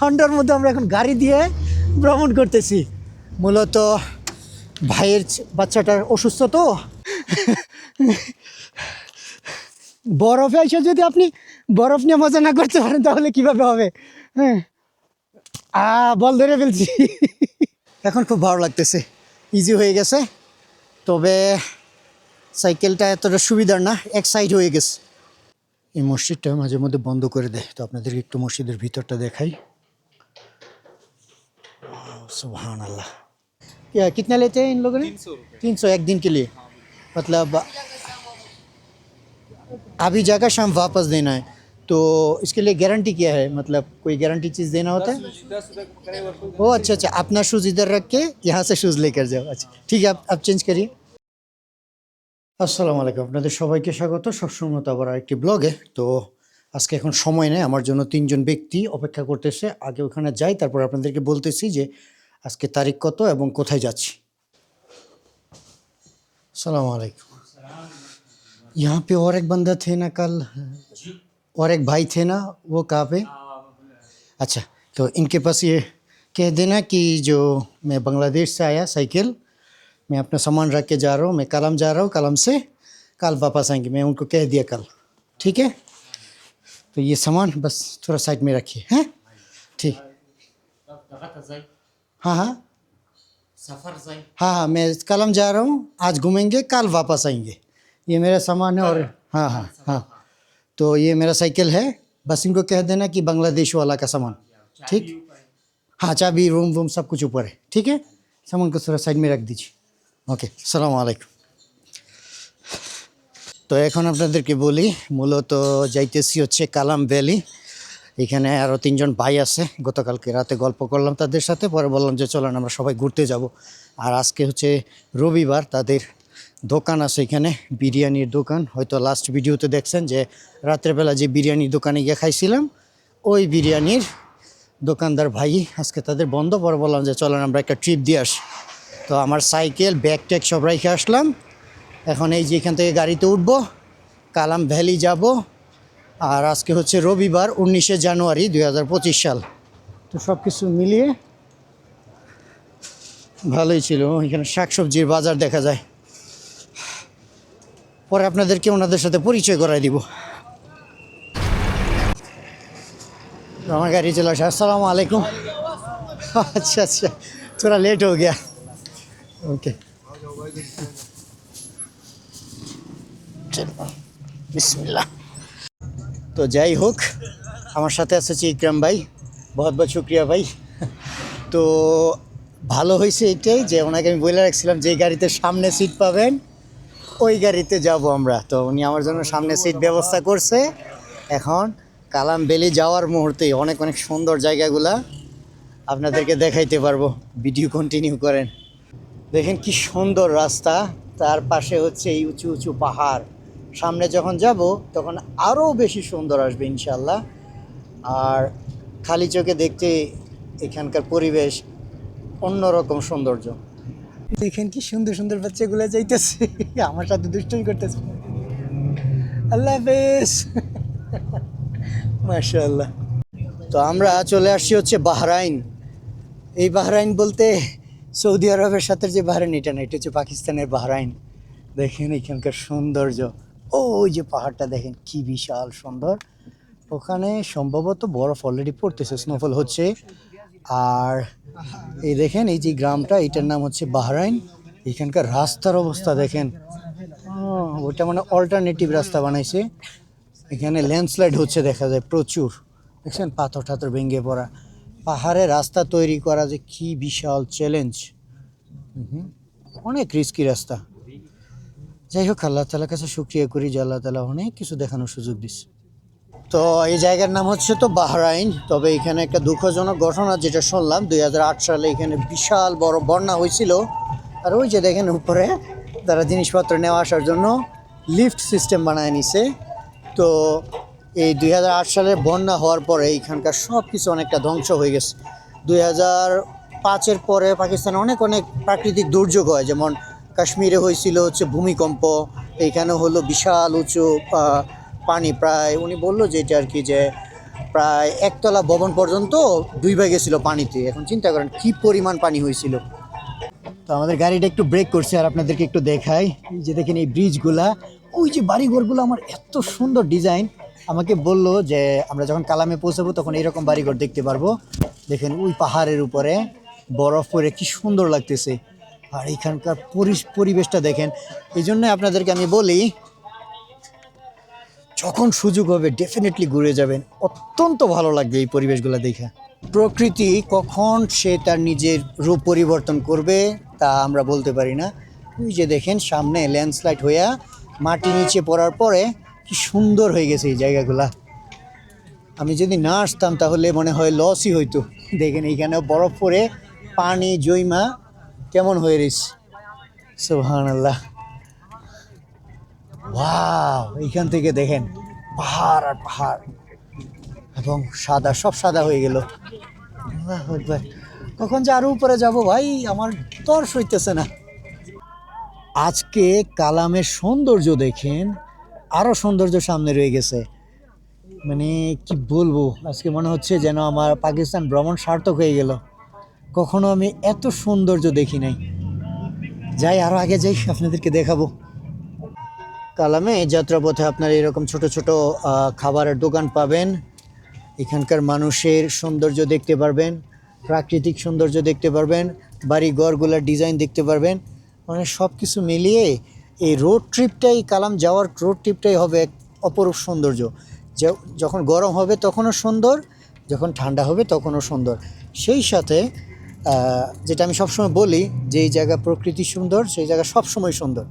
ঠান্ডার মধ্যে আমরা এখন গাড়ি দিয়ে ভ্রমণ করতেছি। মূলত ভাইয়ের বাচ্চাটার অসুস্থ তো। বরফে এসে যদি আপনি বরফ নিয়ে মজা না করতে পারেন, তাহলে কীভাবে হবে? হ্যাঁ। আ, বল ধরে ফেলছি। এখন খুব ভালো লাগতেছে। ইজি হয়ে গেছে। তবে সাইকেলটা এতটা সুবিধার না, এক সাইড হয়ে গেছে। এই মসজিদটা মাঝে মধ্যে বন্ধ করে দেয়। তো আপনাদেরকে একটু মসজিদের ভিতরটা দেখাই। सुबहान अल्लाह क्या कितना लेते हैं इन लोगों ने तीन सौ एक दिन के लिए मतलब अभी जाकर शाम वापस देना है तो इसके लिए गारंटी क्या है मतलब कोई गारंटी चीज़ देना होता है ओ अच्छा अच्छा अपना शूज़ इधर रख के यहाँ से शूज़ लेकर जाओ अच्छा ठीक है आप आप चेंज करिए আসসালামু আলাইকুম আপনাদের সবাইকে স্বাগত সবসময় মতো আবার আরেকটি ব্লগে তো আজকে এখন সময় নেই আমার জন্য তিনজন ব্যক্তি অপেক্ষা করতেছে আগে ওখানে যাই তারপর আপনাদেরকে বলতেছি যে আজকে তারিখ কত এবং কোথায় যাচ্ছি আসসালামু আলাইকুম यहाँ पे और एक बंदा थे ना कल और एक भाई थे ना वो कहाँ पे अच्छा तो इनके पास ये कह देना कि जो मैं बांग्लादेश से आया साइकिल मैं अपना सामान रख के जा रहा हूँ मैं कलम जा रहा हूँ कलम से कल वापस आएंगे मैं उनको कह दिया कल ठीक है तो ये सामान बस थोड़ा साइड में रखिए हैं ठीक हाँ हाँ सफर जाए हाँ हाँ मैं कलम जा रहा हूँ आज घूमेंगे कल वापस आएंगे ये मेरा सामान है और हाँ हाँ हाँ तो ये मेरा साइकिल है बस इनको कह देना कि बांग्लादेश वाला का सामान ठीक हाँ चाबी रूम वूम सब कुछ ऊपर है ठीक है सामान को थोड़ा साइड में रख दीजिए ওকে সালাম আলাইকুম তো এখন আপনাদেরকে বলি মূলত যাইতেছি হচ্ছে কালাম ভ্যালি এখানে আরও তিনজন ভাই আছে। গতকালকে রাতে গল্প করলাম তাদের সাথে, পরে বললাম যে, চলেন আমরা সবাই ঘুরতে যাব। আর আজকে হচ্ছে রবিবার, তাদের দোকান আছে এখানে, বিরিয়ানির দোকান। হয়তো লাস্ট ভিডিওতে দেখছেন যে রাত্রেবেলা যে বিরিয়ানির দোকানে গিয়ে খাইছিলাম, ওই বিরিয়ানির দোকানদার ভাই আজকে তাদের বন্ধ। পরে বললাম যে, চলেন আমরা একটা ট্রিপ দিয়ে আসি। তো আমার সাইকেল ব্যাগ ট্যাগ সব রেখে আসলাম। এখন এই যে এখান থেকে গাড়িতে উঠবো, কালাম ভ্যালি যাব। আর আজকে হচ্ছে রবিবার, উনিশে জানুয়ারি দু হাজার পঁচিশ সাল। তো সব কিছু মিলিয়ে ভালোই ছিল। এখানে শাকসবজির বাজার দেখা যায়। পরে আপনাদেরকে ওনাদের সাথে পরিচয় করাই দিব। আমার গাড়ি চলে আসে। আসসালামু আলাইকুম। আচ্ছা আচ্ছা। তোরা লেট হয়ে গিয়া। ওকে বিসমিল্লা তো যাই হোক, আমার সাথে হচ্ছে ইকরাম ভাই। বহুত বহুত শুক্রিয়া ভাই। তো ভালো হয়েছে এটাই যে ওনাকে আমি বলে রাখছিলাম, যে গাড়িতে সামনে সিট পাবেন, ওই গাড়িতে যাব আমরা। তো উনি আমার জন্য সামনে সিট ব্যবস্থা করছে। এখন কালাম বেলি যাওয়ার মুহূর্তেই অনেক অনেক সুন্দর জায়গাগুলা আপনাদেরকে দেখাইতে পারব। ভিডিও কন্টিনিউ করেন। দেখেন কি সুন্দর রাস্তা, তার পাশে হচ্ছে এই উঁচু উঁচু পাহাড়। সামনে যখন যাব তখন আরও বেশি সুন্দর আসবে ইনশাল্লাহ আর খালি চোখে দেখতে এখানকার পরিবেশ অন্যরকম সৌন্দর্য। দেখেন কি সুন্দর সুন্দর বাচ্চাগুলো যাইতেছে। আমার সাথে দুষ্টই করতেছে। আল্লাহ হাফেজ। মাশাআল্লাহ। তো আমরা চলে আসছি হচ্ছে বাহরাইন। এই বাহরাইন বলতে সৌদি আরবের সাথে যে বাহরাইন এটা না এটা হচ্ছে পাকিস্তানের বাহরাইন। দেখেন এখানকার সৌন্দর্য। ওই যে পাহাড়টা দেখেন, কি বিশাল সুন্দর। ওখানে সম্ভবত বরফ অলরেডি পড়তেছে স্নোফল হচ্ছে। আর এই দেখেন, এই যে গ্রামটা, এটার নাম হচ্ছে বাহরাইন। এখানকার রাস্তার অবস্থা দেখেন। ওটা মানে অল্টারনেটিভ রাস্তা বানাইছে। এখানে ল্যান্ডস্লাইড হচ্ছে দেখা যায় প্রচুর। দেখছেন, পাথর ঠাথর ভেঙে পড়া। পাহাড়ে রাস্তা তৈরি করা যে কি বিশাল চ্যালেঞ্জ অনেক রিস্কি রাস্তা। যাই হোক, আল্লাহ তালার কাছে শুক্রিয়া করি যে আল্লাহ তালা অনেক কিছু দেখানোর সুযোগ দিচ্ছে তো এই জায়গার নাম হচ্ছে তো বাহরাইন। তবে এখানে একটা দুঃখজনক ঘটনা যেটা শুনলাম, দুই হাজার আট সালে এখানে বিশাল বড় বন্যা হয়েছিল। আর ওই যে দেখেন উপরে, তারা জিনিসপত্র নেওয়া আসার জন্য লিফট সিস্টেম বানায় নিছে। তো এই দুই হাজার আট সালে বন্যা হওয়ার পরে এইখানকার সব কিছু অনেকটা ধ্বংস হয়ে গেছে। দুই পাঁচের পরে পাকিস্তানে অনেক অনেক প্রাকৃতিক দুর্যোগ হয়, যেমন কাশ্মীরে হয়েছিল হচ্ছে ভূমিকম্প এইখানে হলো বিশাল উঁচু পানি প্রায়, উনি বলল যে এটা আর কি যে প্রায় একতলা ভবন পর্যন্ত দুই ভাই গেছিল পানিতে। এখন চিন্তা করেন কি পরিমাণ পানি হয়েছিল। তো আমাদের গাড়িটা একটু ব্রেক করছে আর আপনাদেরকে একটু দেখাই। যে দেখেন এই ব্রিজগুলা ওই যে বাড়িঘরগুলো আমার এত সুন্দর ডিজাইন আমাকে বলল যে আমরা যখন কালামে পৌঁছাবো তখন এরকম বাড়িঘর দেখতে পারব। দেখেন ওই পাহাড়ের উপরে বরফ পরে কি সুন্দর লাগতেছে। আর এখানকার পরি- পরিবেশটা দেখেন। এই জন্য আপনাদেরকে আমি বলি, যখন সুযোগ হবে ডেফিনেটলি ঘুরে যাবেন। অত্যন্ত ভালো লাগবে এই পরিবেশগুলো দেখে। প্রকৃতি কখন সে তার নিজের রূপ পরিবর্তন করবে, তা আমরা বলতে পারি না। ওই যে দেখেন, সামনে ল্যান্ডস্লাইড হইয়া মাটি নিচে পড়ার পরে কি সুন্দর হয়ে গেছে এই জায়গাগুলা। আমি যদি না আসতাম, তাহলে মনে হয় লসই হইতো। দেখেন এইখানে বরফ পরে পানি, জৈমা কেমন হয়ে রয়েছে সোহান আল্লাহ ওয়াও এইখান থেকে দেখেন, পাহাড় আর পাহাড়। এবং সাদা, সব সাদা হয়ে গেল। কখন যে আরও উপরে যাব ভাই, আমার তর্স হইতেছে না। আজকে কালামের সৌন্দর্য দেখেন, আরও সৌন্দর্য সামনে রয়ে গেছে। মানে কি বলব, আজকে মনে হচ্ছে যেন আমার পাকিস্তান ভ্রমণ সার্থক হয়ে গেল। কখনো আমি এত সৌন্দর্য দেখি নাই। যাই, আরও আগে যাই, আপনাদেরকে দেখাবো। কালামে যাত্রাপথে আপনার এরকম ছোট ছোট খাবারের দোকান পাবেন। এখানকার মানুষের সৌন্দর্য দেখতে পারবেন, প্রাকৃতিক সৌন্দর্য দেখতে পারবেন, বাড়ি ঘরগুলোর ডিজাইন দেখতে পারবেন। মানে সব কিছু মিলিয়ে এই রোড ট্রিপটাই, কালাম যাওয়ার রোড ট্রিপটাই হবে এক অপরূপ সৌন্দর্য। যখন গরম হবে তখনও সুন্দর, যখন ঠান্ডা হবে তখনও সুন্দর। সেই সাথে যেটা আমি সবসময় বলি যে এই জায়গা প্রকৃতি সুন্দর, সেই জায়গা সবসময় সুন্দর।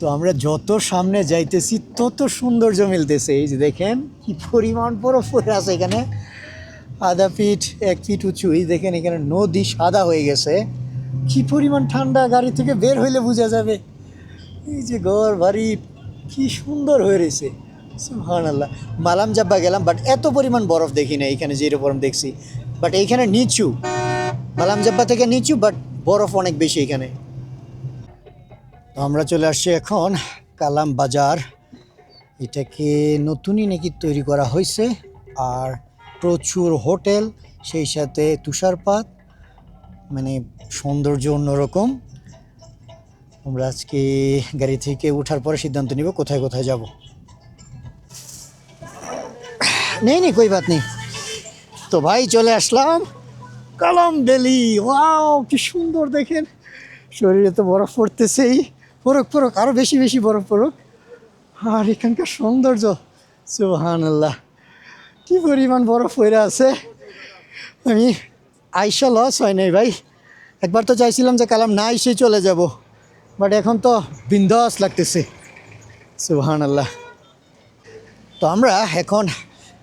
তো আমরা যত সামনে যাইতেছি, তত সৌন্দর্য মিলতেছে। এই যে দেখেন, কি পরিমাণ বরফ পড়ে আছে এখানে। আধা ফিট এক ফিট উঁচু। এই দেখেন, এখানে নদী সাদা হয়ে গেছে। কি পরিমাণ ঠান্ডা গাড়ি থেকে বের হইলে বোঝা যাবে। এই যে ঘর, বাড়ি, কি সুন্দর হয়ে রয়েছে। সুহান আল্লাহ মালাম জাব্বা গেলাম বাট এত পরিমাণ বরফ দেখি না এখানে যেরকম দেখছি। বাট এইখানে নিচু। মালাম থেকে নিচু বাট বরফ অনেক বেশি এখানে। তো আমরা চলে আসছি এখন কালাম বাজার। এটাকে নতুনই নাকি তৈরি করা হয়েছে, আর প্রচুর হোটেল, সেই সাথে তুষারপাত মানে সৌন্দর্য অন্যরকম। আমরা আজকে গাড়ি থেকে ওঠার পরে সিদ্ধান্ত নিব কোথায় কোথায় যাব। নেই নেই কই বাত নেই তো ভাই চলে আসলাম। কালাম ভ্যালি ওয়াও, কি সুন্দর দেখেন। শরীরে তো বরফ পড়তেছেই। পরক পরক আরও বেশি বেশি বরফ পরক আর এখানকার সৌন্দর্য সুহান আল্লাহ কি পরিমাণ বরফ পড়ে আছে। আমি আইসা লস হয় নাই ভাই। একবার তো চাইছিলাম যে কালাম না এসে চলে যাব। বাট এখন তো বিন্দাস লাগতেছে। সুহান আল্লাহ তো আমরা এখন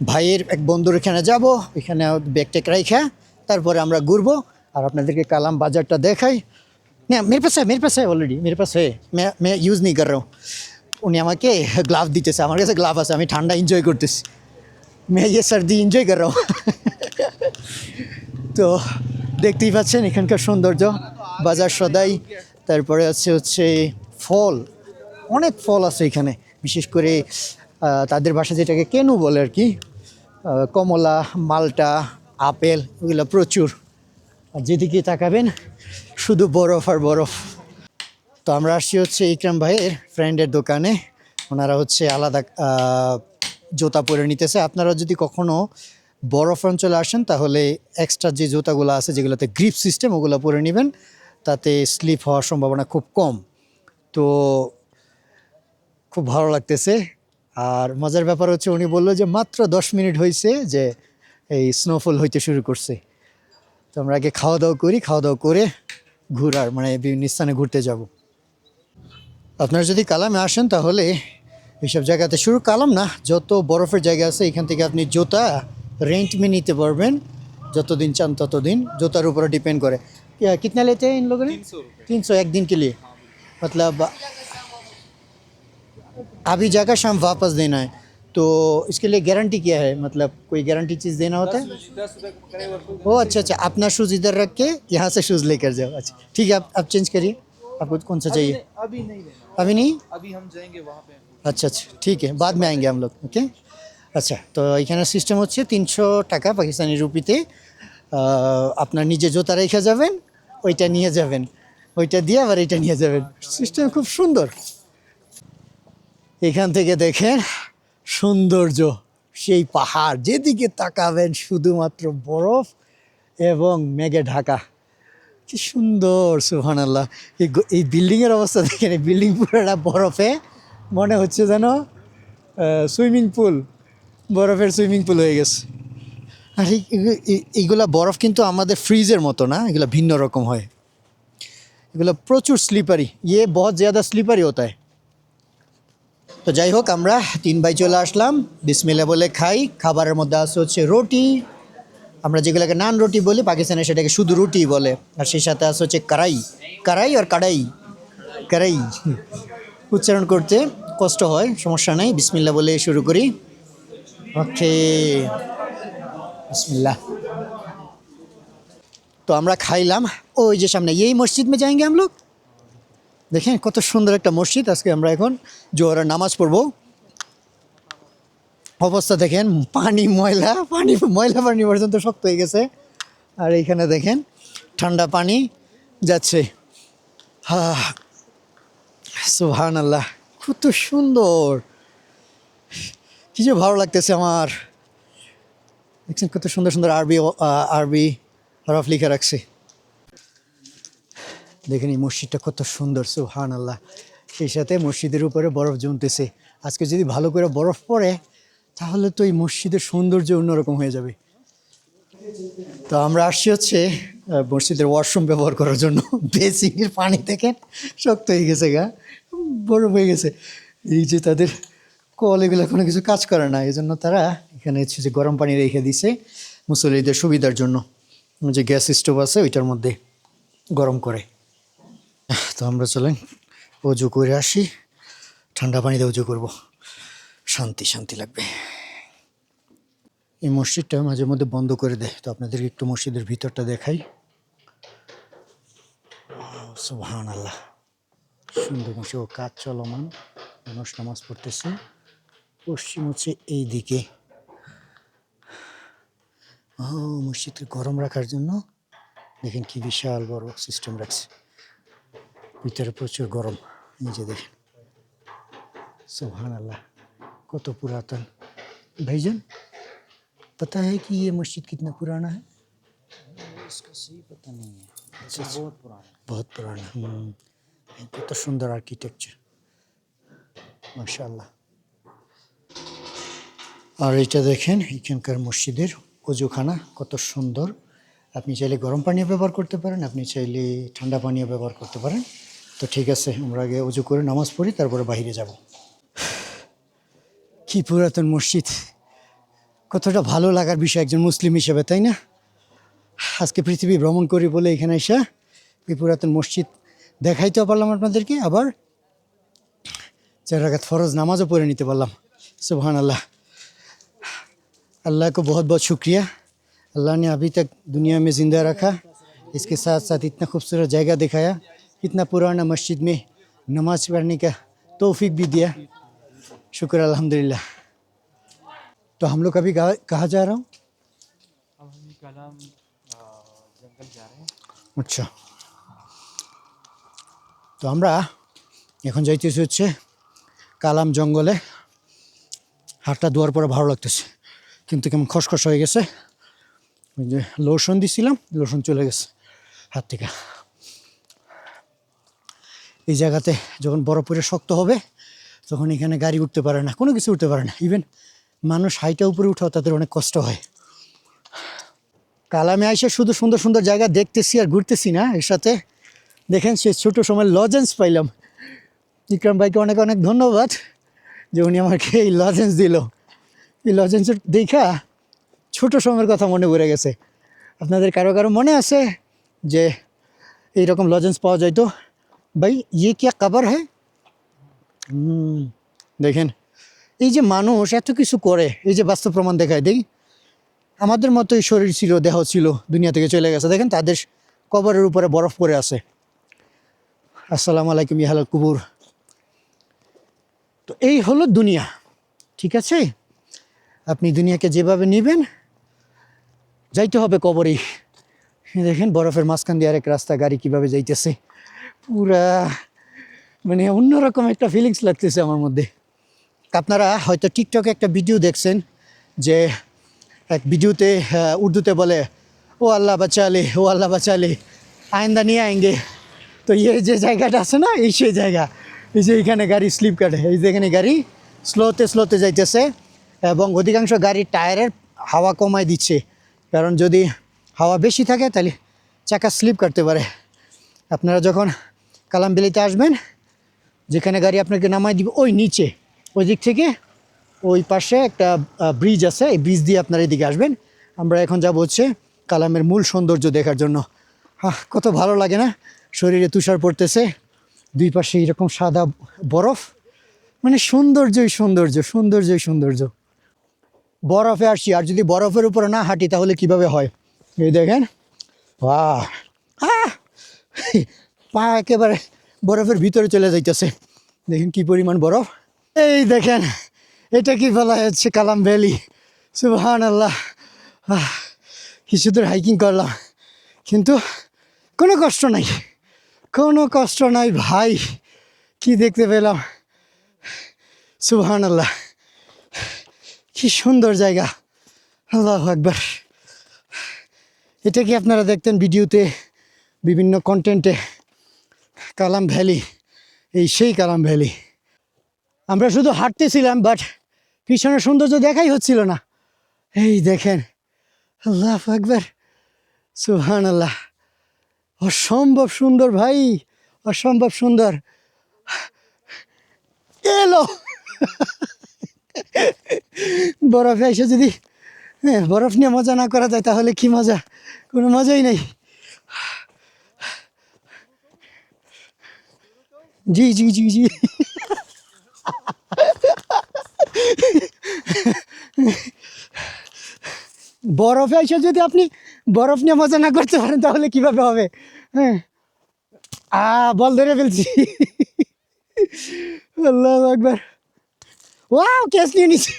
ভাইয়ের এক বন্ধুর এখানে যাব। এখানে ব্যাগ টেক রাইখা। তারপরে আমরা ঘুরবো। আর আপনাদেরকে কালাম বাজারটা দেখাই। না মেরে পাশে মেরে পাশে অলরেডি মেরে পাশে মে ইউজ নেই কর। উনি আমাকে গ্লাভ দিতেছে, আমার কাছে গ্লাভ আছে, আমি ঠান্ডা এনজয় করতেছি। মে ইয়ে সর্দি এনজয় কর। তো দেখতেই পাচ্ছেন, এখানকার সৌন্দর্য। বাজার সদাই, তারপরে আছে হচ্ছে ফল। অনেক ফল আছে এখানে। বিশেষ করে তাদের ভাষা যেটাকে কেনু বলে আর কি কমলা, মালটা আপেল ওগুলো প্রচুর। আর যেদিকে তাকাবেন, শুধু বরফ আর বরফ। তো আমরা আসছি হচ্ছে ইকরাম ভাইয়ের ফ্রেন্ডের দোকানে। ওনারা হচ্ছে আলাদা জুতা পরে নিতেছে। আপনারা যদি কখনো বরফ অঞ্চলে আসেন, তাহলে এক্সট্রা যে জুতাগুলো আছে, যেগুলোতে গ্রিপ সিস্টেম ওগুলো পরে নেবেন। তাতে স্লিপ হওয়ার সম্ভাবনা খুব কম। তো খুব ভালো লাগতেছে। আর মজার ব্যাপার হচ্ছে, উনি বলল যে, মাত্র দশ মিনিট হয়েছে যে এই স্নোফল হইতে শুরু করছে তো আমরা আগে খাওয়া দাওয়া করি খাওয়া দাওয়া করে ঘুরার মানে বিভিন্ন স্থানে ঘুরতে যাব আপনারা যদি কালামে আসেন তাহলে এইসব জায়গাতে শুরু কালাম না যত বরফের জায়গা আছে এখান থেকে আপনি জুতা রেন্ট में নিতে পারবেন যতদিন চান ততদিন জুতার উপরে ডিপেন্ড করে क्या- कितना लेते हैं इन लोगों ने तीन सौ एक दिन के लिए मतलब अभी जाकर शाम वापस देना है तो इसके लिए गारंटी क्या है मतलब कोई गारंटी चीज़ देना होता है ओ अच्छा अच्छा अपना शूज़ इधर रख के यहाँ से शूज़ लेकर जाओ अच्छा ठीक है आप आप चेंज करिए आपको कौन सा चाहिए अभी नहीं देना अभी नहीं अभी हम जाएंगे वहाँ पे अच्छा अच्छा ठीक है बाद में आएंगे हम लोग ओके আচ্ছা তো এখানে সিস্টেম হচ্ছে তিনশো টাকা পাকিস্তানি রুপিতে আহ, আপনার নিজে জুতা রেখে যাবেন ওইটা নিয়ে যাবেন ওইটা দিয়ে আবার এটা নিয়ে যাবেন সিস্টেম খুব সুন্দর এখান থেকে দেখেন সৌন্দর্য, সেই পাহাড়। যেদিকে তাকাবেন শুধুমাত্র বরফ এবং মেঘে ঢাকা। কি সুন্দর সুহান আল্লাহ এই বিল্ডিংয়ের অবস্থা দেখেন, এই বিল্ডিং পুরোটা বরফে। মনে হচ্ছে যেন সুইমিং পুল। বরফের সুইমিং পুল হয়ে গেছে। আর এই- এই- এই- এইগুলা বরফ কিন্তু আমাদের ফ্রিজের মতো না, এগুলো ভিন্ন রকম হয়। এগুলো প্রচুর স্লিপারি। ইয়ে বহুত জ্যাদা স্লিপারি হতা তো যাই হোক, আমরা তিন ভাই চলে আসলাম। বিসমিল্লা বলে খাই। খাবারের মধ্যে আছে হচ্ছে রুটি। আমরা যেগুলোকে নান রুটি বলি, পাকিস্তানে সেটাকে শুধু রুটি বলে। আর সেই সাথে আছে হচ্ছে কারাই। কারাই আর কাড়াই। কারাই। উচ্চারণ করতে কষ্ট হয়, সমস্যা নেই। বিসমিল্লা বলে শুরু করি। ওকে। বিসমিল্লা তো আমরা খাইলাম। ওই যে সামনে, এই মসজিদ মে যাইগে আমলোক দেখেন কত সুন্দর একটা মসজিদ। আজকে আমরা এখন জোহরের নামাজ পড়ব। অবস্থা দেখেন, পানি, ময়লা পানি ময়লা পানি পর্যন্ত শক্ত হয়ে গেছে। আর এইখানে দেখেন, ঠান্ডা পানি যাচ্ছে। হা সুহান আল্লাহ কত সুন্দর। কি যে ভালো লাগতেছে আমার। দেখছেন কত সুন্দর সুন্দর আরবি আরবি হরফ লিখে রাখছে। দেখেন এই মসজিদটা কত সুন্দর সুহান আল্লাহ সেই সাথে মসজিদের উপরে বরফ জমতেছে। আজকে যদি ভালো করে বরফ পড়ে, তাহলে তো এই মসজিদের সৌন্দর্য অন্যরকম হয়ে যাবে। তো আমরা আসছি হচ্ছে মসজিদের ওয়াশরুম ব্যবহার করার জন্য। বেসিংয়ের পানি থেকে শক্ত হয়ে গেছে গা। বরফ হয়ে গেছে। এই যে তাদের কল, এগুলো কোনো কিছু কাজ করে না। এই জন্য তারা এখানে হচ্ছে যে গরম পানি রেখে দিছে মুসল্লিদের সুবিধার জন্য। যে গ্যাস স্টোভ আছে, ওইটার মধ্যে গরম করে। তো আমরা চলেন অজু করে আসি। ঠান্ডা পানিতে অজু করব। শান্তি শান্তি লাগবে। এই মসজিদটা মাঝে মধ্যে বন্ধ করে দেয়। তো আপনাদেরকে একটু মসজিদের ভিতরটা দেখাই। সুহান আল্লাহ সুন্দর মসজিদ। ও কাজ চলমান। মানুষ নামাজ পড়তেছে। পশ্চিম হচ্ছে এই দিকে ও, মসজিদকে গরম রাখার জন্য। দেখেন কি বিশাল বড় সিস্টেম রাখছে। ভিতরে প্রচুর গরম এই যে দেখেন सुबहान अल्लाह कत पुरातन भाईजान पता है कि ये मस्जिद कितना पुराना है इसका सही पता नहीं है लेकिन बहुत पुराना बहुत पुराना हम्म, कत सुंदर आर्किटेक्चर माशाल्लाह আর এটা দেখেন এখানকার মসজিদের অজুখানা কত সুন্দর আপনি চাইলে গরম পানীয় ব্যবহার করতে পারেন আপনি চাইলে ঠান্ডা পানীয় ব্যবহার করতে পারেন তো ঠিক আছে আমরা আগে অজু করে নামাজ পড়ি তারপরে বাইরে যাব কি পুরাতন মসজিদ কতটা ভালো লাগার বিষয় একজন মুসলিম হিসেবে তাই না আজকে পৃথিবী ভ্রমণ করি বলে এখানে এসে এই পুরাতন মসজিদ দেখাইতেও পারলাম আপনাদেরকে আবার চার রাগাত ফরজ নামাজও পড়ে নিতে পারলাম सुबहान अल्लाह अल्लाह को बहुत बहुत शुक्रिया अल्लाह ने अभी तक दुनिया में ज़िंदा रखा इसके साथ साथ इतना खूबसूरत जगह दिखाया इतना पुराना मस्जिद में नमाज पढ़ने का तौफीक भी दिया शुक्र अल्हम्दुलिल्लाह तो हम लोग अभी कहाँ कहाँ जा रहा हूँ अब हम कलम जंगल जा रहे हैं আচ্ছা তো আমরা এখন যাইতেছি হচ্ছে কালাম জঙ্গলে হাটটা দেওয়ার পরে ভালো লাগতেছে কিন্তু কেমন খসখস হয়ে গেছে ওই যে লোশন দিছিলাম লোশন চলে গেছে হাত থেকে এই জায়গাতে যখন বরফ পরে শক্ত হবে, তখন এখানে গাড়ি উঠতে পারে না, কোনো কিছু উঠতে পারে না। ইভেন মানুষ হাইটা উপরে উঠাও তাদের অনেক কষ্ট হয়। কালামে আইসে শুধু সুন্দর সুন্দর জায়গা দেখতেছি আর ঘুরতেছি না, এর সাথে দেখেন সে ছোট সময় লজেন্স পাইলাম। বিক্রম ভাইকে অনেক অনেক ধন্যবাদ যে উনি আমাকে এই লজেন্স দিল। এই লজেন্সের দেখা ছোট সময়ের কথা মনে পড়ে গেছে। আপনাদের কারও কারও মনে আছে যে এইরকম লজেন্স পাওয়া যাইতো ভাই ইয়ে কি কাবার হ্যাঁ দেখেন এই যে মানুষ এত কিছু করে এই যে বাস্তব প্রমাণ দেখায় দেই আমাদের মতোই শরীর ছিল, দেহ ছিল, দুনিয়া থেকে চলে গেছে। দেখেন, তাদের কবরের উপরে বরফ পড়ে আছে। আসসালামু আলাইকুম ইহাল কুবুর। তো এই হলো দুনিয়া, ঠিক আছে? আপনি দুনিয়াকে যেভাবে নেবেন, যাইতে হবে কবরেই। দেখেন, বরফের মাঝখান দিয়ে আরেক রাস্তা, গাড়ি কীভাবে যাইতেছে। পুরা মানে অন্যরকম একটা ফিলিংস লাগতেছে আমার মধ্যে। আপনারা হয়তো টিকটকে একটা ভিডিও দেখছেন, যে এক ভিডিওতে উর্দুতে বলে, ও আল্লাহ বাচালে, ও আল্লাহ বাচালে, আইন্দা নিয়ে আয়েঙ্গে তো এই যে জায়গাটা আছে না, এই সেই জায়গা, এই যে এখানে গাড়ি স্লিপ কাটে, এই যে এখানে গাড়ি স্লোতে স্লোতে যাইতেছে, এবং অধিকাংশ গাড়ির টায়ারের হাওয়া কমায় দিচ্ছে। কারণ যদি হাওয়া বেশি থাকে, তাহলে চাকা স্লিপ কাটতে পারে। আপনারা যখন কালামবিলিতে আসবেন যেখানে গাড়ি আপনাকে নামাই দিবে ওই নিচে ওই দিক থেকে ওই পাশে একটা ব্রিজ আছে এই ব্রিজ দিয়ে আপনারা এদিকে আসবেন। আমরা এখন যাব হচ্ছে কালামের মূল সৌন্দর্য দেখার জন্য। আহ, কত ভালো লাগে না? শরীরে তুষার পড়তেছে দুই পাশে এরকম সাদা বরফ মানে সৌন্দর্যই সৌন্দর্য সৌন্দর্যই সৌন্দর্য। বরফে আসছি আর যদি বরফের উপরে না হাঁটি তাহলে কীভাবে হয়? এই দেখেন বাহ! পা একেবারে বরফের ভিতরে চলে যাইতেছে। দেখেন কি পরিমাণ বরফ। এই দেখেন এটা কি বলা হচ্ছে কালাম ভ্যালি? সুবহান আল্লাহ আহ, কিছু দূর হাইকিং করলাম। কিন্তু কোনো কষ্ট নাই। কোনো কষ্ট নাই ভাই। কি দেখতে পেলাম? সুবহান আল্লাহ কি সুন্দর জায়গা। আল্লাহ একবার এটা কি আপনারা দেখতেন ভিডিওতে? বিভিন্ন কন্টেন্টে কালাম ভ্যালি, এই সেই কালাম ভ্যালি। আমরা শুধু হাঁটতেছিলাম বাট পিছনের সৌন্দর্য দেখাই হচ্ছিল না। এই দেখেন, আল্লাহ একবার সুহান আল্লাহ অসম্ভব সুন্দর ভাই, অসম্ভব সুন্দর। এলো। বরফে এসে যদি হ্যাঁ বরফ নিয়ে মজা না করা যায়, তাহলে কি মজা? কোনো মজাই নেই। জি জি জি জি বরফে এসে যদি আপনি বরফ নিয়ে মজা না করতে পারেন তাহলে কিভাবে হবে হ্যাঁ আ বল ধরে ফেলছি আল্লাহ একবার वाह कैस नहीं नीचे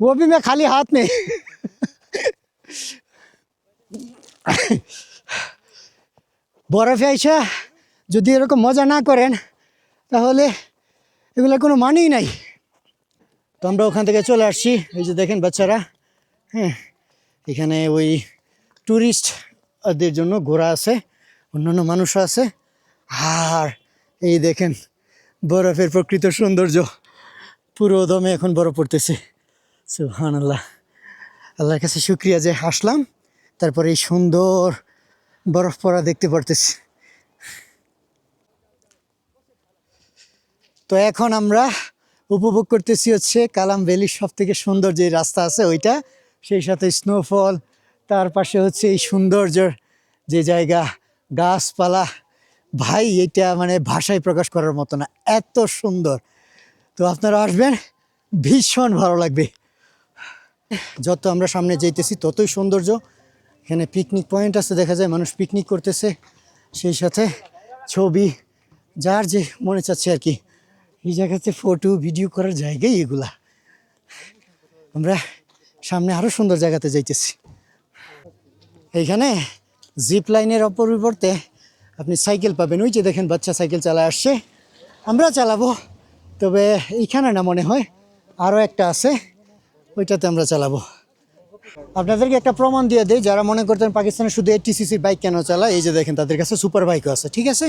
वो भी मैं खाली हाथ में বরফে আইসা যদি এরকম মজা না করেন, তাহলে এগুলো কোনো মানেই নাই। তো আমরা ওখান থেকে চলে আসছি। এই যে দেখেন বাচ্চারা হ্যাঁ এখানে ওই ট্যুরিস্টদের জন্য ঘোরা আছে, অন্যান্য মানুষও আছে। আর এই দেখেন, বরফের প্রকৃত সৌন্দর্য, পুরো দমে এখন বরফ পড়তেছে। সুহান আল্লাহ আল্লাহর কাছে শুক্রিয়া যে হাসলাম, তারপরে এই সুন্দর বরফ পড়া দেখতে পারতেছি। তো এখন আমরা উপভোগ করতেছি হচ্ছে কালাম ভ্যালির সব থেকে সুন্দর যে রাস্তা আছে ওইটা, সেই সাথে স্নোফল তার পাশে হচ্ছে এই সৌন্দর্যের যে জায়গা, গাছপালা। ভাই, এটা মানে ভাষায় প্রকাশ করার মতো না, এত সুন্দর। তো আপনারা আসবেন, ভীষণ ভালো লাগবে। যত আমরা সামনে যাইতেছি ততই সৌন্দর্য। এখানে পিকনিক পয়েন্ট আছে, দেখা যায় মানুষ পিকনিক করতেছে, সেই সাথে ছবি, যার যে মনে চাচ্ছে আর কি। এই জায়গাতে ফটো ভিডিও করার জায়গাই এগুলা। আমরা সামনে আরও সুন্দর জায়গাতে যাইতেছি। এইখানে জিপ লাইনের অপরিবর্তে আপনি সাইকেল পাবেন। ওই যে দেখেন, বাচ্চা সাইকেল চালায় আসছে। আমরা চালাবো, তবে এইখানে না মনে হয় আরও একটা আছে, ওইটাতে আমরা চালাবো। আপনাদেরকে একটা প্রমাণ দিয়ে দেয় যারা মনে করতেন পাকিস্তানে শুধু এইটি সিসির বাইক কেন চালায়, এই যে দেখেন তাদের কাছে সুপার বাইকও আছে, ঠিক আছে?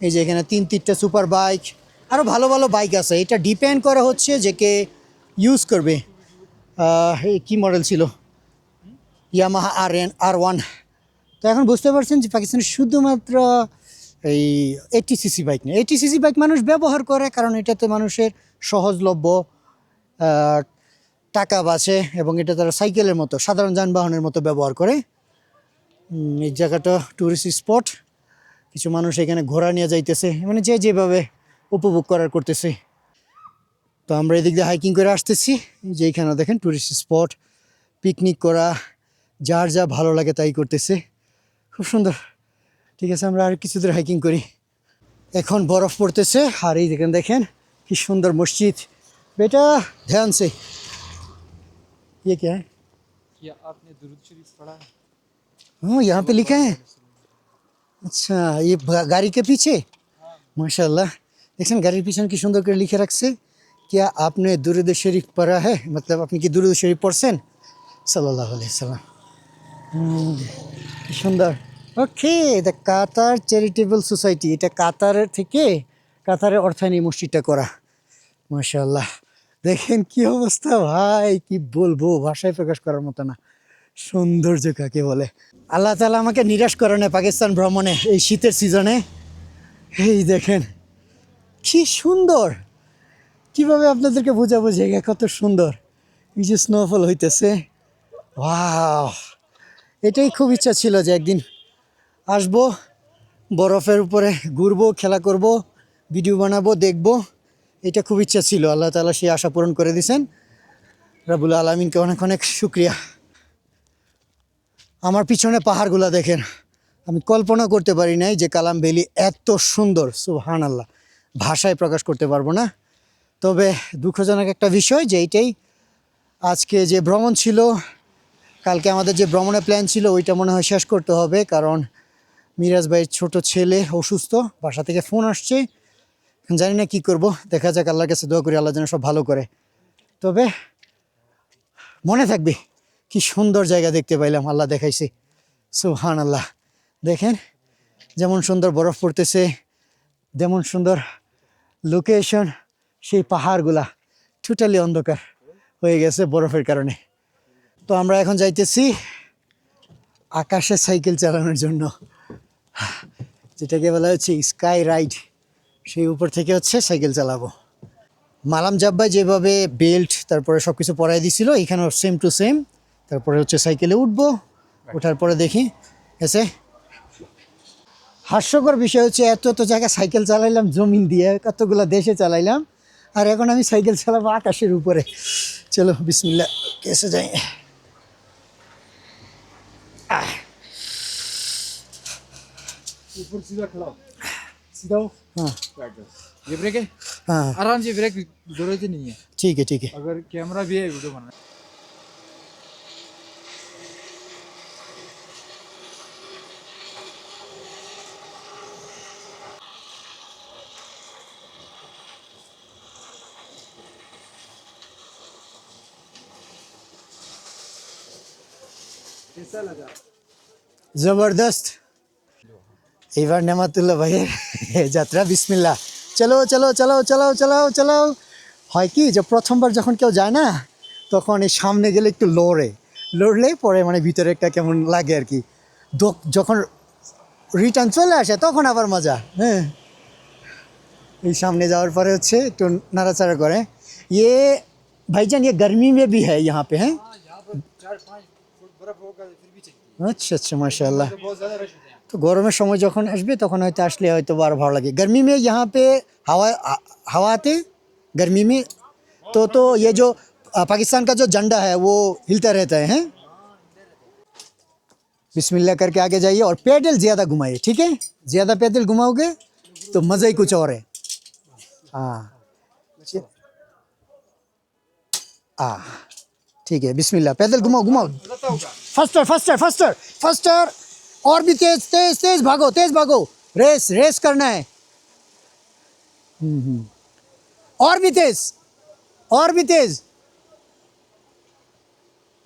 এই যে এখানে তিন তিনটা সুপার বাইক আরও ভালো ভালো বাইক আছে। এটা ডিপেন্ড করা হচ্ছে যে কে ইউজ করবে। কী মডেল ছিল? Yamaha R N R one তো এখন বুঝতে পারছেন যে পাকিস্তানে শুধুমাত্র এই এইটি সিসি বাইক নেই। এইটি সিসি বাইক মানুষ ব্যবহার করে, কারণ এটাতে মানুষের সহজলভ্য টাকা বাঁচে এবং এটা তারা সাইকেলের মতো, সাধারণ যানবাহনের মতো ব্যবহার করে। এই জায়গাটা ট্যুরিস্ট স্পট কিছু মানুষ এখানে ঘোরা নিয়ে যাইতেছে মানে যে যেভাবে উপভোগ করার করতেছে। তো আমরা এদিক দিয়ে হাইকিং করে আসতেছি যে এখানে দেখেন ট্যুরিস্ট স্পট পিকনিক করা, যার যা ভালো লাগে তাই করতেছে। খুব সুন্দর। ঠিক আছে, আমরা আর কিছু দূর হাইকিং করি। এখন বরফ পড়তেছে, আর এই দেখেন দেখেন, কি সুন্দর মসজিদ। বেটা, ধ্যান সে ये क्या है क्या आपने दुरूद शरीफ पढ़ा है हाँ यहाँ पे लिखा है अच्छा ये ब- गाड़ी के पीछे माशाल्लाह দেখছেন গাড়ির পিছনে কি সুন্দর করে লিখে রাখছে क्या आपने दुरुद शरीफ पढ़ा है मतलब আপনি কি দুরুদ শরীফ পড়ছেন সাল্লাল্লাহু আলাইহি সাল্লাম হুম, কি সুন্দর okay the Qatar charitable society এটা কাতারের থেকে কাতারের অর্থায়নী মসজিদটা করা মাশাল্লাহ দেখেন কি অবস্থা? ভাই, কি বলব? ভাষায় প্রকাশ করার মতো না। সৌন্দর্য কাকে বলে? আল্লাহ তালা আমাকে নিরাশ করে না পাকিস্তান ভ্রমণে এই শীতের সিজনে। এই দেখেন, কি সুন্দর! কীভাবে আপনাদেরকে বোঝাবো জায়গা? কত সুন্দর। এই যে স্নোফল হইতেছে। ওয়াও! এটাই খুব ইচ্ছা ছিল যে একদিন আসব, বরফের উপরে ঘুরবো, খেলা করব ভিডিও বানাবো, দেখব। এটা খুব ইচ্ছা ছিল, আল্লাহ তালা সেই আশা পূরণ করে দিয়েছেন। রাবুল আলমিনকে অনেক অনেক শুক্রিয়া। আমার পিছনে পাহাড়গুলো দেখেন, আমি কল্পনা করতে পারি নাই যে কালাম ভ্যালি এত সুন্দর সুহান আল্লাহ ভাষায় প্রকাশ করতে পারব না। তবে দুঃখজনক একটা বিষয় যে এইটাই আজকে যে ভ্রমণ ছিল, কালকে আমাদের যে ভ্রমণের প্ল্যান ছিল, ওইটা মনে হয় শেষ করতে হবে, কারণ মিরাজ ভাইয়ের ছোট ছেলে অসুস্থ, বাসা থেকে ফোন আসছে। জানি না কী করব। দেখা যাক, আল্লাহর কাছে দোয়া করি, আল্লাহ যেন সব ভালো করে। তবে মনে থাকবে, কি সুন্দর জায়গা দেখতে পাইলাম, আল্লাহ দেখাইছে। সুহান আল্লাহ দেখেন, যেমন সুন্দর বরফ পড়তেছে, যেমন সুন্দর লোকেশন সেই পাহাড়গুলা টোটালি অন্ধকার হয়ে গেছে বরফের কারণে। তো আমরা এখন যাইতেছি আকাশে সাইকেল চালানোর জন্য, যেটাকে বলা হচ্ছে স্কাই রাইড সেই উপর থেকে হচ্ছে সাইকেল চালাবো। মালাম জাব্বাই যেভাবে বেল্ট, তারপরে সব কিছু পরাই দিছিল, এখানেও সেম টু সেম তারপরে হচ্ছে সাইকেলে উঠবো ওঠার পরে দেখি এসে হাস্যকর বিষয় হচ্ছে এত এত জায়গায় সাইকেল চালাইলাম, জমিন দিয়ে কতগুলো দেশে চালাইলাম, আর এখন আমি সাইকেল চালাবো আকাশের উপরে। চলো বিসমিল্লা কেসে যাই। উপর সিধা খেলাও সিধাও हाँ। ये ब्रेक है? हाँ। आराम से ब्रेक ज़रूरत ही नहीं है। ठीक है ठीक है। अगर कैमरा भी है वीडियो बनाना। कैसा लगा? ज़बरदस्त। এইবার নেমাতুল্লাহ ভাইয়ের যাত্রা বিসমিল্লা চলো চলো চলো চলো চলো চলো হয় কি যে প্রথমবার যখন কেউ যায় না তখন এই সামনে গেলে একটু লড়ে লড়লে পরে মানে ভিতরে একটা কেমন লাগে আর কি দো- যখন রিটার্ন চলে আসে তখন আবার মজা হ্যাঁ এই সামনে যাওয়ার পরে হচ্ছে একটু নাড়াচাড়া করে ইয়ে ভাইজান ये गर्मी में भी है यहाँ पे हैं हाँ यहाँ पर चार पाँच फुट बर्फ होगा फिर भी चलती अच्छा अच्छा माशाल्लाह है तो बहुत ज़्यादा रश होता है তো গরমের সময় যখন আসবে তখন হয়তো আসলে হয়তো আরো ভালো লাগে गर्मी में यहाँ पे हवा आ- हवा आते गर्मी में तो तो ये जो आ, पाकिस्तान का जो झंडा है वो हिलता रहता है हैं बिस्मिल्लाह करके आगे जाइए और पैदल ज़्यादा घुमाइए ठीक है ज़्यादा पैदल घुमाओगे तो मज़ा ही कुछ और है हाँ हाँ ठीक है बिस्मिल्लाह पैदल घुमाओ घुमाओ फास्टर फास्टर फास्टर फास्टर और भी तेज तेज तेज भागो तेज भागो रेस रेस करना है हम्म, हम्म। और भी तेज और भी तेज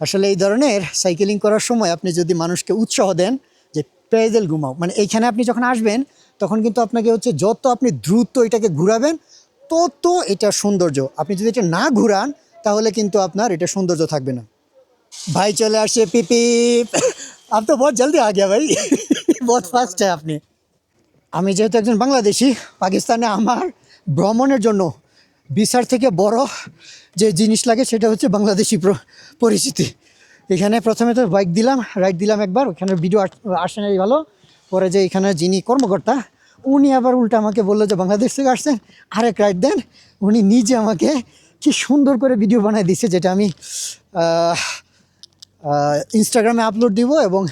আসলে এই ধরনের সাইকেলিং করার সময় আপনি যদি মানুষকে উৎসাহ দেন যে পেদেল ঘুমাও মানে এইখানে আপনি যখন আসবেন তখন কিন্তু আপনাকে হচ্ছে যত আপনি দ্রুত এটাকে ঘুরাবেন তত এটা সৌন্দর্য আপনি যদি এটা না ঘুরান তাহলে কিন্তু আপনার এটা সৌন্দর্য থাকবে না भाई चले আসে পিপি आप तो बहुत जल्दी आ गया भाई बहुत फास्ट है আপনি আমি যেহেতু একজন বাংলাদেশি পাকিস্তানে আমার ভ্রমণের জন্য বিসার থেকে বড় যে জিনিস লাগে সেটা হচ্ছে বাংলাদেশি প্র- পরিচিতি এখানে প্রথমে তো বাইক দিলাম রাইড দিলাম একবার ওখানে ভিডিও আসে নাই ভালো পরে যে এখানে যিনি কর্মকর্তা উনি আবার উল্টা আমাকে বললো যে বাংলাদেশ থেকে আসছেন আরেক রাইড দেন উনি নিজে আমাকে কি সুন্দর করে ভিডিও বানায় দিচ্ছে যেটা আমি আহ, আহ, ইনস্টাগ্রামে আপলোড দিব এবং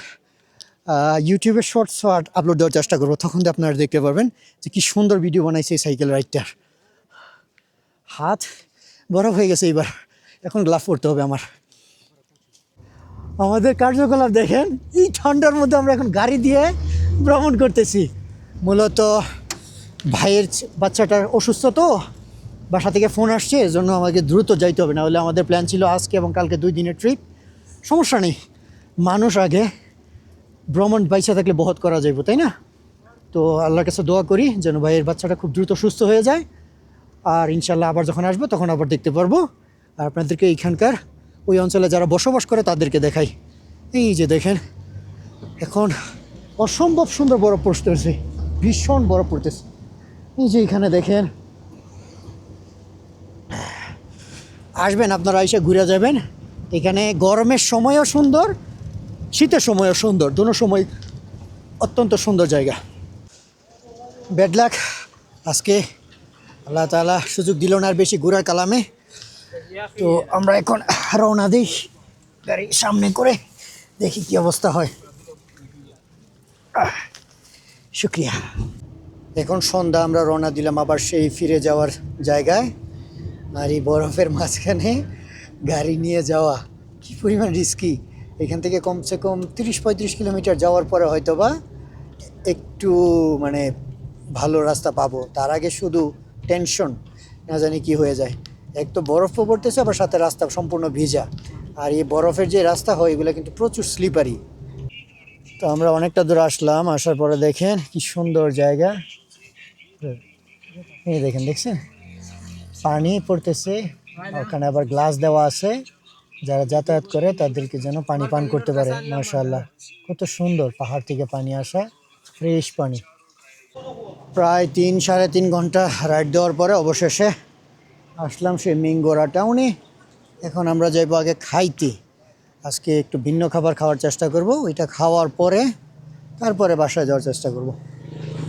ইউটিউবে শর্ট শর্ট আপলোড দেওয়ার চেষ্টা করব। তখন আপনারা দেখতে পারবেন যে কী সুন্দর ভিডিও বানাইছে এই সাইকেল রাইডটার হাত বরফ হয়ে গেছে এইবার। এখন গ্লাভ পরতে হবে আমার। আমাদের কার্যকলাপ দেখেন, এই ঠান্ডার মধ্যে আমরা এখন গাড়ি দিয়ে ভ্রমণ করতেছি। মূলত ভাইয়ের বাচ্চাটার অসুস্থ তো, বাসা থেকে ফোন আসছে, এজন্য আমাকে দ্রুত যাইতে হবে। না হলে আমাদের প্ল্যান ছিল আজকে এবং কালকে দুই দিনের ট্রিপ সমস্যা নেই। মানুষ আগে ভ্রমণ বাইসা থাকলে বহৎ করা যাইব, তাই না? তো আল্লাহর কাছে দোয়া করি যেন ভাইয়ের বাচ্চাটা খুব দ্রুত সুস্থ হয়ে যায়। আর ইনশাল্লাহ আবার যখন আসব তখন আবার দেখতে পারব। আর আপনাদেরকে এইখানকার ওই অঞ্চলে যারা বসবাস করে তাদেরকে দেখাই। এই যে দেখেন, এখন অসম্ভব সুন্দর বরফ পড়তেছে, ভীষণ বরফ পড়তেছে। এই যে এখানে দেখেন, আসবেন, আপনারা এসে ঘুরে যাবেন। এখানে গরমের সময়ও সুন্দর, শীতের সময়ও সুন্দর, দুনো সময় অত্যন্ত সুন্দর জায়গা। ব্যাড লাক আজকে আল্লাহ তাআলা সুযোগ দিল না আর বেশি ঘোরার কালামে। তো আমরা এখন রওনা দিই গাড়ি সামনে করে, দেখি কি অবস্থা হয়। শুক্রিয়া। এখন সন্ধ্যা, আমরা রওনা দিলাম আবার সেই ফিরে যাওয়ার জায়গায় আর এই বরফের মাঝখানে। গাড়ি নিয়ে যাওয়া, কি পরিমাণ রিস্কি এখান থেকে কমসে কম তিরিশ পঁয়ত্রিশ কিলোমিটার যাওয়ার পরে হয়তো বা একটু মানে ভালো রাস্তা পাবো। তার আগে শুধু টেনশন না জানি কি হয়ে যায়। এক তো বরফও পড়তেছে, আবার সাথে রাস্তা সম্পূর্ণ ভিজা। আর এই বরফের যে রাস্তা হয়, এগুলো কিন্তু প্রচুর স্লিপারি তো আমরা অনেকটা দূর আসলাম, আসার পরে দেখেন কি সুন্দর জায়গা। এই দেখেন, দেখছেন? পানি পড়তেছে। ওখানে আবার গ্লাস দেওয়া আছে। যারা যাতায়াত করে তাদেরকে যেন পানি পান করতে পারে, মাশাআল্লাহ। কত সুন্দর পাহাড় থেকে পানি আসা, ফ্রেশ পানি। প্রায় তিন, সাড়ে তিন ঘণ্টা রাইড দেওয়ার পরে অবশেষে আসলাম সেই মিঙ্গোরা টাউনে। এখন আমরা যাইবো আগে খাইতে। আজকে একটু ভিন্ন খাবার খাওয়ার চেষ্টা করব। ওইটা খাওয়ার পরে তারপরে বাসায় যাওয়ার চেষ্টা করব।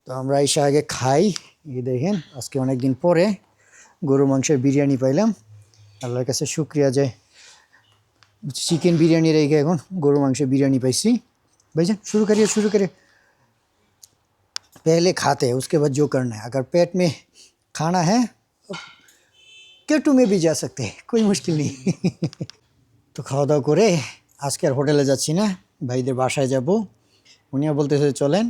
তো আমরা এসে আগে খাই। এই দেখেন, আজকে অনেক দিন পরে গরু মাংসের বিরিয়ানি পাইলাম। আল্লাহর কাছে শুক্রিয়া যে চিকেন বিরিয়ানি রেখে এখন গরু মাংসের বিরিয়ানি পাইছি भाईजान शुरू करिए शुरू करिए पहले खाते हैं उसके बाद जो करना है अगर पेट में खाना है কেটু মে भी जा सकते हैं कोई मुश्किल नहीं তো খাওয়া দাওয়া করে আজকে আর হোটেলে যাচ্ছি না ভাইদের বাসায় যাব উনিও বলতেছে চলেন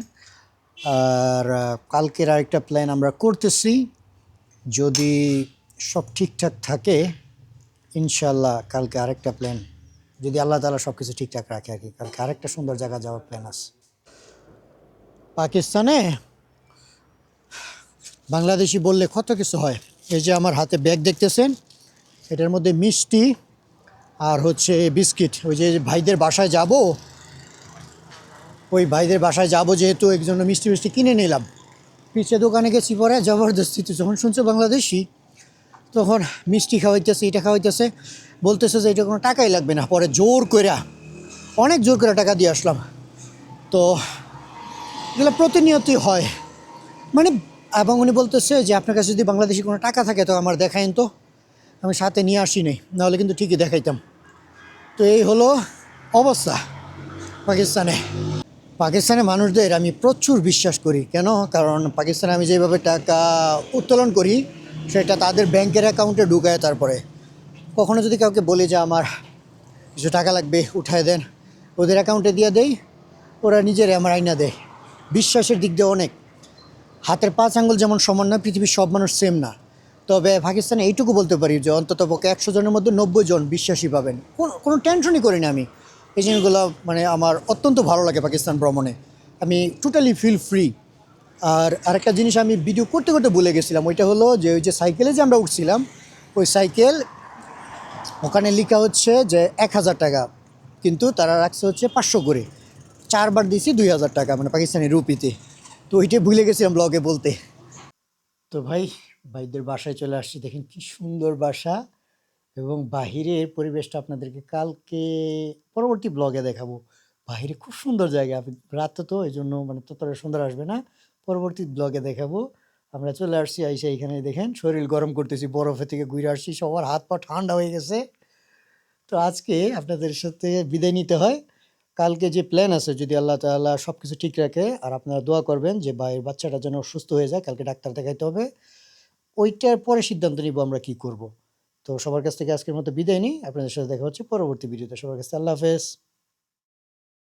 আর আহ, কালকের আরেকটা প্ল্যান আমরা করতেছি যদি সব ঠিকঠাক থাকে ইনশাল্লাহ কালকে আরেকটা প্ল্যান যদি আল্লাহ তালা সব কিছু ঠিকঠাক রাখে আর কি। কালকে আরেকটা সুন্দর জায়গা যাওয়ার প্ল্যান আছে। পাকিস্তানে বাংলাদেশি বললে কত কিছু হয়? এই যে আমার হাতে ব্যাগ দেখতেছেন, এটার মধ্যে মিষ্টি আর হচ্ছে বিস্কিট। ওই যে ভাইদের বাসায় যাব, ওই ভাইদের বাসায় যাব যেহেতু এক মিষ্টি মিষ্টি কিনে নিলাম। পিছিয়ে দোকানে গেছি পরে জবরদস্তিতে যখন শুনছো বাংলাদেশি তখন মিষ্টি খাওয়াইতেছে, এটা খাওয়াইতেছে, বলতেছে যে এটা কোনো টাকাই লাগবে না। পরে জোর করে অনেক জোর করে টাকা দিয়ে আসলাম। তো এগুলো প্রতিনিয়তই হয়। মানে এবং উনি বলতেছে যে, আপনার কাছে যদি বাংলাদেশি কোনো টাকা থাকে, তো আমার দেখাইন তো। আমি সাথে নিয়ে আসি নাই, নাহলে কিন্তু ঠিকই দেখাইতাম। তো এই হলো অবস্থা পাকিস্তানে। পাকিস্তানের মানুষদের আমি প্রচুর বিশ্বাস করি। কেন? কারণ পাকিস্তানে আমি যেভাবে টাকা উত্তোলন করি সেটা তাদের ব্যাংকের অ্যাকাউন্টে ঢুকায় তারপরে। কখনো যদি কাউকে বলি যে আমার কিছু টাকা লাগবে, উঠায় দেন। ওদের অ্যাকাউন্টে দিয়ে দেই, ওরা নিজের আমার আইনা দেয়। বিশ্বাসের দিক দিয়ে অনেক। হাতের পাঁচ আঙ্গুল যেমন সমান না, পৃথিবীর সব মানুষ সেম না। তবে পাকিস্তানে এইটুকু বলতে পারি যে অন্তত পক্ষে একশো জনের মধ্যে নব্বই জন বিশ্বাসী পাবেন। কোনো কোনো টেনশনই করি না আমি। এই জিনিসগুলো মানে আমার অত্যন্ত ভালো লাগে পাকিস্তান ভ্রমণে। আমি টোটালি ফিল ফ্রি আর আরেকটা জিনিস আমি ভিডিও করতে করতে ভুলে গেছিলাম, ওইটা হলো যে ওই যে সাইকেলে যে আমরা উঠছিলাম, ওই সাইকেল ওখানে লেখা হচ্ছে যে এক হাজার টাকা, কিন্তু তারা রাখছে হচ্ছে পাঁচশো করে। চারবার দিয়েছি দুই হাজার টাকা মানে পাকিস্তানি রুপিতে। তো ওইটাই ভুলে গেছিলাম ব্লগে বলতে। তো ভাই, ভাইদের বাসায় চলে আসছি, দেখেন কি সুন্দর বাসা। এবং বাহিরের পরিবেশটা আপনাদেরকে কালকে পরবর্তী ব্লগে দেখাবো। বাহিরে খুব সুন্দর জায়গা, রাত তো এই জন্য মানে ততটা সুন্দর আসবে না। পরবর্তী ব্লগে দেখাবো। আমরা চলে আসছি, আইসা এখানে দেখেন। শরীর গরম করতেছি, বরফে থেকে ঘুরে আসছি। সবার হাত পা ঠান্ডা হয়ে গেছে। তো আজকে আপনাদের সাথে বিদায় নিতে হয়। কালকে যে প্ল্যান আছে, যদি আল্লাহ তাআলা সব কিছু ঠিক রাখে, আর আপনারা দোয়া করবেন যে ভাইয়ের বাচ্চাটা যেন সুস্থ হয়ে যায়, কালকে ডাক্তার দেখাইতে হবে। ওইটার পরে সিদ্ধান্ত নিব আমরা কি করব। তো সবার কাছ থেকে আজকের মতো বিদায় নিই। আপনাদের সাথে দেখা হচ্ছে পরবর্তী ভিডিওতে সবার কাছে আল্লাহ হাফেজ।